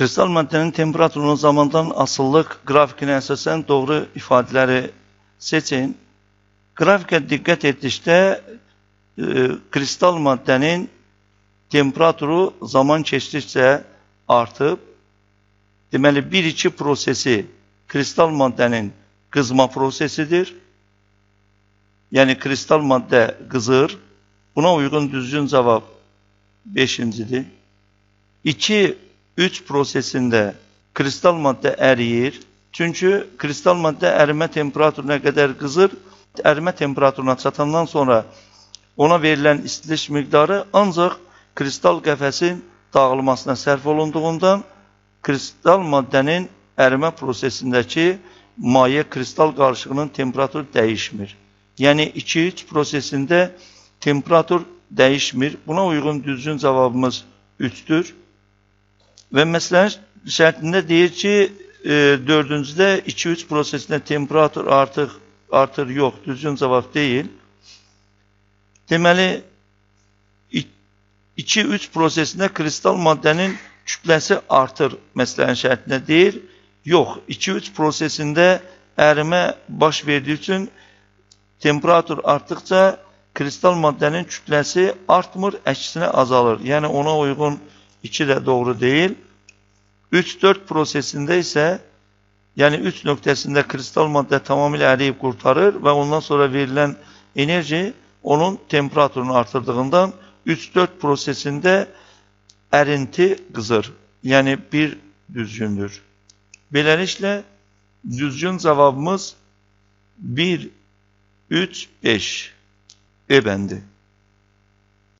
Kristal maddənin temperaturunun zamandan asıllıq qrafikinə əsasən doğru ifadələri seçin. Qrafikə diqqət etdikdə e, kristal maddənin temperaturu zaman keçdikcə artıb. Deməli 1-2 prosesi kristal maddənin qızma prosesidir. Yəni kristal maddə qızır. Buna uyğun düzgün cavab 5-cidir. 2 3 prosesində kristal maddə əriyir. Çünki kristal maddə ərimə temperaturuna qədər qızır. Ərimə temperaturuna çatandan sonra ona verilən istilik miqdarı ancaq kristal qəfəsin dağılmasına sərf olunduğundan kristal maddənin ərimə prosesindəki maye kristal qarışığının temperaturu dəyişmir. Yəni 2-3 prosesində temperatur dəyişmir. Buna uyğun düzgün cavabımız 3-dür. Və məsələnin şərtində deyir ki, e, dördüncüdə 2-3 prosesində temperatur artıq artır, yox, düzgün cavab deyil. Deməli, 2-3 prosesində kristal maddənin kütləsi artır məsələnin şərtində deyir. Yox, 2-3 prosesində ərimə baş verdiyi üçün temperatur artdıqca kristal maddənin kütləsi artmır, əksinə azalır. Yəni ona uyğun 2 də doğru deyil. 3-4 prosesində isə yəni 3 nöqtəsində kristal maddə tamamilə əriyib qurtarır və ondan sonra verilən enerji onun temperaturunu artırdığından 3-4 prosesində ərinti qızır. Yəni bir düzgündür. Beləliklə düzgün cavabımız 1, 3, 5 E bəndi.